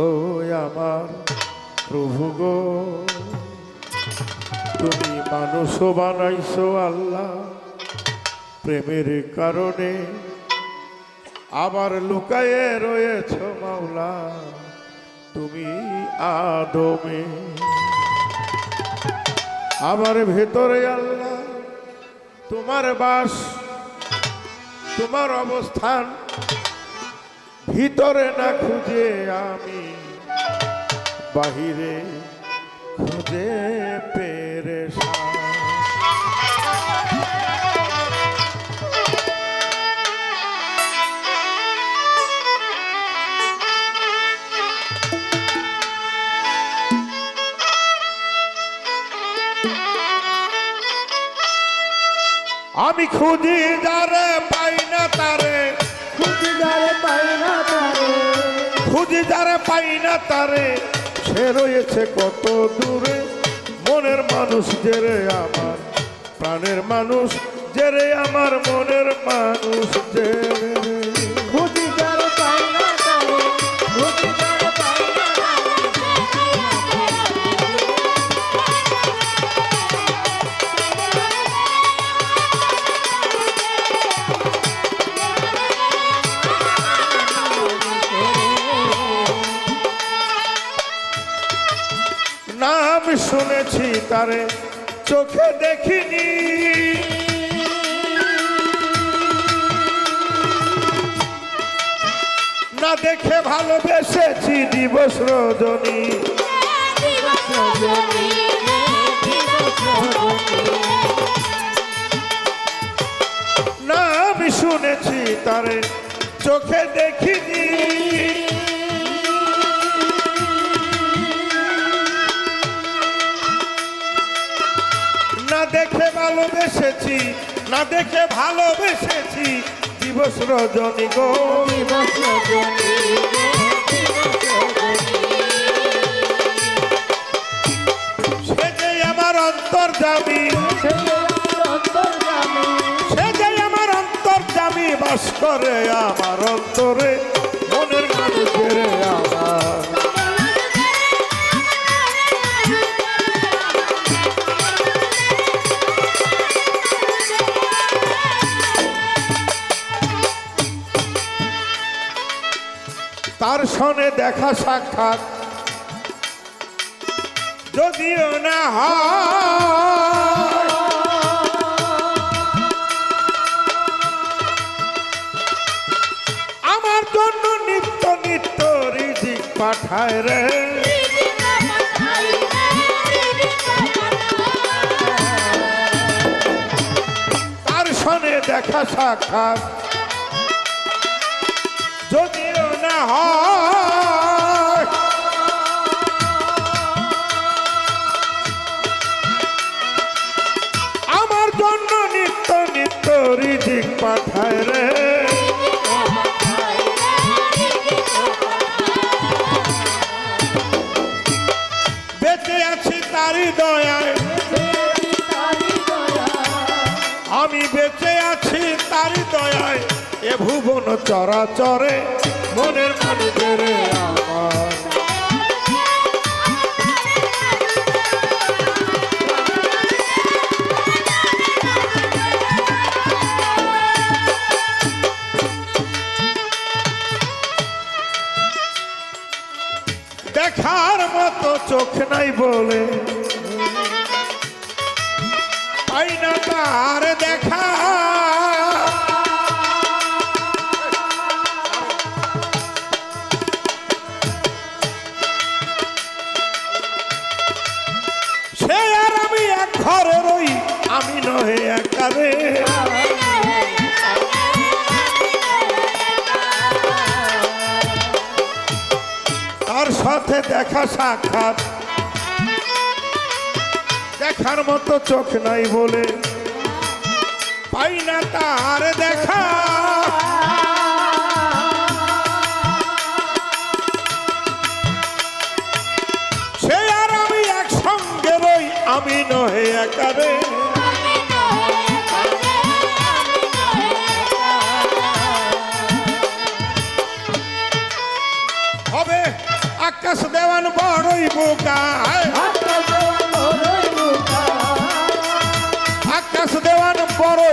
ও আমার প্রভু গো, তুমি মানুষ বানাইছো আল্লাহ, প্রেমের কারণে আবার লুকায়ে রয়েছ মাওলা, তুমি আদমে। আবার ভেতরে আল্লাহ, তোমার বাস, তোমার অবস্থান ভিতরে না খুঁজে আমি বাহিরে খুঁজে পেরেশান। আমি খুঁজি যারে পাই না তারে খুঁজি যারে পাই না তারে। সে রয়েছে কত দূরে। মনের মানুষ জেরে আমার, প্রাণের মানুষ জেরে আমার, মনের মানুষ যে শুনেছি তারে চোখে দেখিনি। না দেখে ভালোবেসেছি দিবস রজনী। না আমি শুনেছি তারে চোখে ভালোবেসেছি না দেখে ভালোবেসেছি দিবস রজনী গো। দিবস সে যে আমার অন্তর জামি সে যে আমার অন্তর জামি বাস করে আমার অন্তরে মনের মানুষের আমার তার সনে দেখা সাক্ষাৎ। যদিও না হয়। আমার জন্য নিত্য নিত্য রিজিক পাঠায় রে। দেখা সাক্ষাৎ। যদিও না হয়। আমি বেঁচে আছি তারই দয়ায়, এ ভুবন চরাচরে মনের মানুষের আমার। দেখার মতো চোখ নাই বলে পাই না দেখা। সে আর আমি এক ঘরে আমি নহে একারে তার দেখা সাক্ষাৎ দেখার মতো চোখ নাই বলে। পাই না তার দেখা। সে আর আমি একসঙ্গে রই, আমি নহে একারে হবে আকাশ দেওয়ান বড়ই বোকা।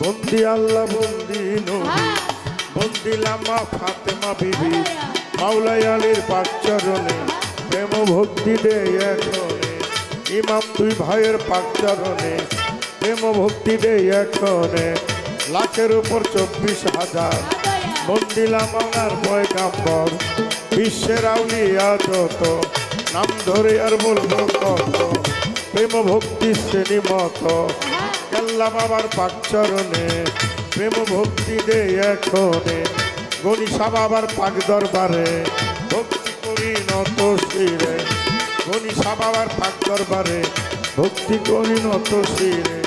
বন্দি আল্লাহ, বন্দি নবী। বন্দি লামা ফাতেমা বিবি। মাওলাই আলীর পাকচরণে প্রেম ভক্তি দে এখনে। তুই ভাইয়ের পাকচরণে প্রেম ভক্তি দে এখনে। লাখের উপর চব্বিশ হাজার বন্দি লামার পয়গাম্বর বিশ্বের আউলিয়া যত নাম ধরে আর বলব কত, প্রেম ভক্তি শ্রেণি মতো। কেল্লা বাবার পাকচরণে প্রেম ভক্তি দে এখনে গণিসা বাবার পাক দরবারে, ভক্তি করি নত শিরে। গণিসা বাবার পাক দরবারে, ভক্তি করি নত শিরে।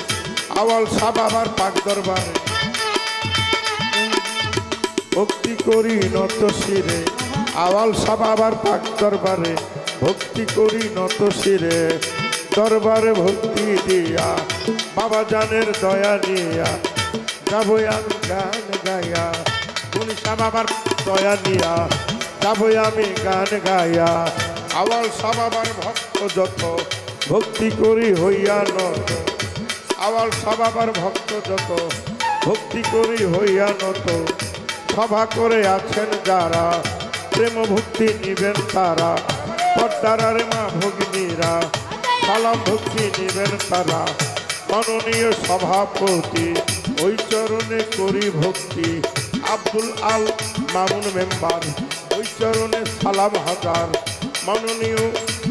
আওয়াল সা বাবার পাক দরবারে। ভক্তি করি নত শিরে। আওয়াল সা বাবার পাক দরবারে। ভক্তি করি নত শিরে। দরবারে ভক্তি দিয়া বাবা জানের দয়া নিয়া। যাব আমি গান গাইয়া। গুণিসা বাবার দয়া নিয়া। যাব আমি গান গাইয়া। আওয়াল সা বাবার ভক্ত যত, ভক্তি করি হইয়া নত। আওয়াল সবাবার ভক্ত যত, ভক্তি করি হইয়া নত। সভা করে আছেন যারা, প্রেম ভক্তি নিবেন তারা, পদ্মারারে মা ভগ্নীরা সালাম ভক্তি নিবেন তারা, মাননীয় সভাপতি, ওই চরণে করি ভক্তি, আব্দুল আল মামুন মেম্বার, ওই চরণে সালাম হাজার, মাননীয়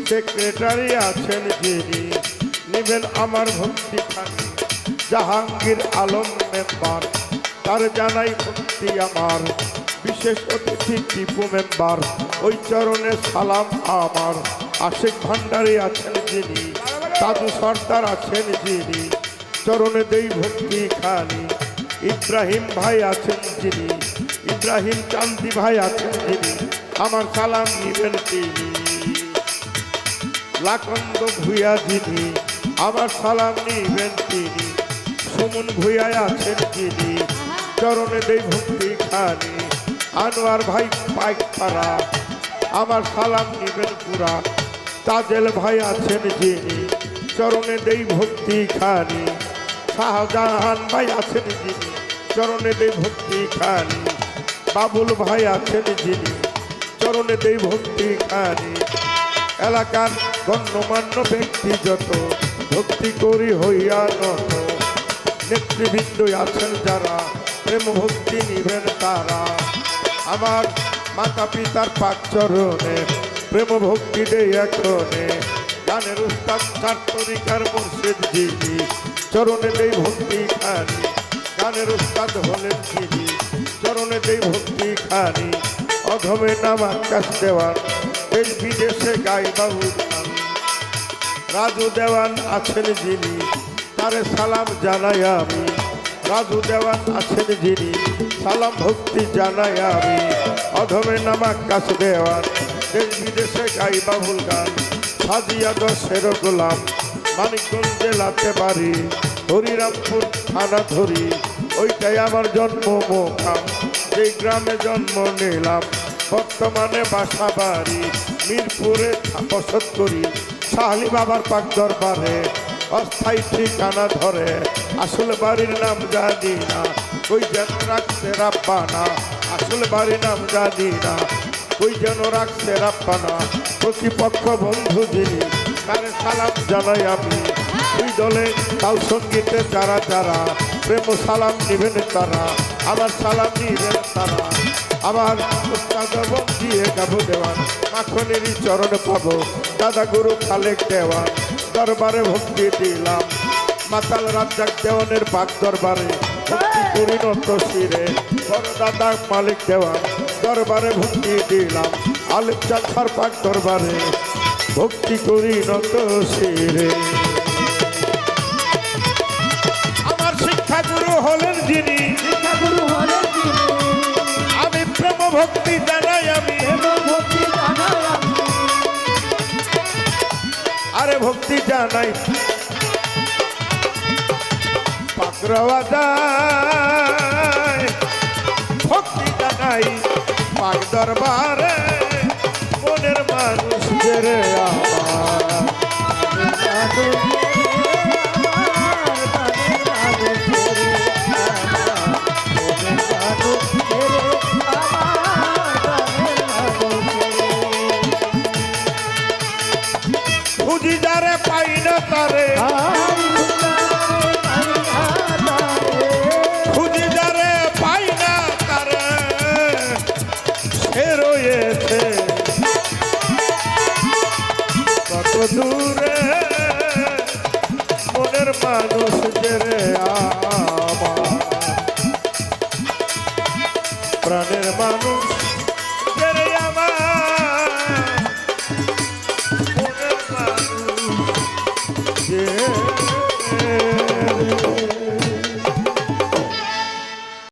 সেক্রেটারি আছেন যিনি, নিবেন আমার ভক্তি খানি জাহাঙ্গীর আলম মেম্বার। তার জানাই ভক্তি আমার। বিশেষ অতিথি, টিপু মেম্বার, ওই চরণে সালাম আমার। আশিক ভান্ডারী আছেন যিনি দাদু সর্দার আছেন যিনি, চরণে দেই ভক্তি খানি। ইব্রাহিম ভাই আছেন যিনি, ইব্রাহিম চান্দি ভাই আছেন যিনি, আমার সালাম নিবেন তিনি। লাকন্দ ভুইয়া যিনি, আমার সালাম নিবেন তিনি। সুমন ভুইয়ায় আছেন যিনি চরণে দেই ভক্তি খানি। আনোয়ার ভাই পাইক পাড়া আমার সালাম নিবেন পুরা। তাজেল ভাই আছেন যিনি, চরণে দেই ভক্তি খানি। শাহজাহান ভাই আছেন যিনি, চরণে দেই ভক্তি খানি। বাবুল ভাই আছেন যিনি, চরণে দেই ভক্তি খানি। এলাকার গণ্যমান্য ব্যক্তি যত, ভক্তি করি হইয়া নত। নেতৃবৃন্দ আছেন যারা প্রেম ভক্তি নিবেন তারা। আমার মাতা পিতার পাক চরণে, প্রেম ভক্তি দে এখনে। গানের উস্তাদ চার মুর্শিদ জিজি চরণে দেই ভক্তি খানি। গানের উস্তাদ হলেন জিজি চরণে দেই ভক্তি খানি। অধমে নাম আকাশ দেওয়ান, দেশ বিদেশে গাই বাবু রাজু দেওয়ান আছেন যিনি, তারে সালাম জানাই আমি। রাজু দেওয়ান আছেন যিনি, সালাম ভক্তি জানাই আমি। অধমে নামাক কাছ দেওয়ান দেশ বিদেশে গাই বাবুল গান, সাজিয়া দশের গোলাম। মানিকগঞ্জ জেলাতে বাড়ি, হরিরামপুর থানা ধরি, ওইটাই আমার জন্ম মোকাম। যেই গ্রামে জন্ম নিলাম, বর্তমানে বাসা বাড়ি, মিরপুরে বসত করি। শাহলি বাবার পাক দরবারে অস্থায়ী ঠিকানা ধরে। আসল বাড়ির নাম জানি না। ওই যেন রাখছে রাব্বানা। আসল বাড়ির নাম জানি না। ওই যেন রাখছে রাব্বানা। প্রতিপক্ষ বন্ধু যিনি, তারে সালাম জানাই আমি। ওই দলে তাল সঙ্গীতে যারা যারা, প্রেম সালাম নিবেন তারা, আমার সালাম নিবেন তারা। আবার উস্তাদ দিয়ে গাবো দেওয়ান, মাখনেরই চরণ পাবো দাদা গুরু খালেক দেওয়ান। দরবারে ভক্তি দিলাম। মাতাল রাজ্জাক দেওয়ানের পাক দরবারে ভক্তি করি নত শিরে। বড় দাদা মালিক দেওয়ান দরবারে ভক্তি দিলাম। আলিফ চাঁদ পাক দরবারে ভক্তি করি নত শিরে। আমার হলেন যিনি। শিক্ষাগুরু হলেন আমি প্রেম ভক্তি জানাই আমি। ভক্তি জানাই আরে ভক্তি জানাই। ভক্তি জানাই। পাক দরবারে মনের মানুষ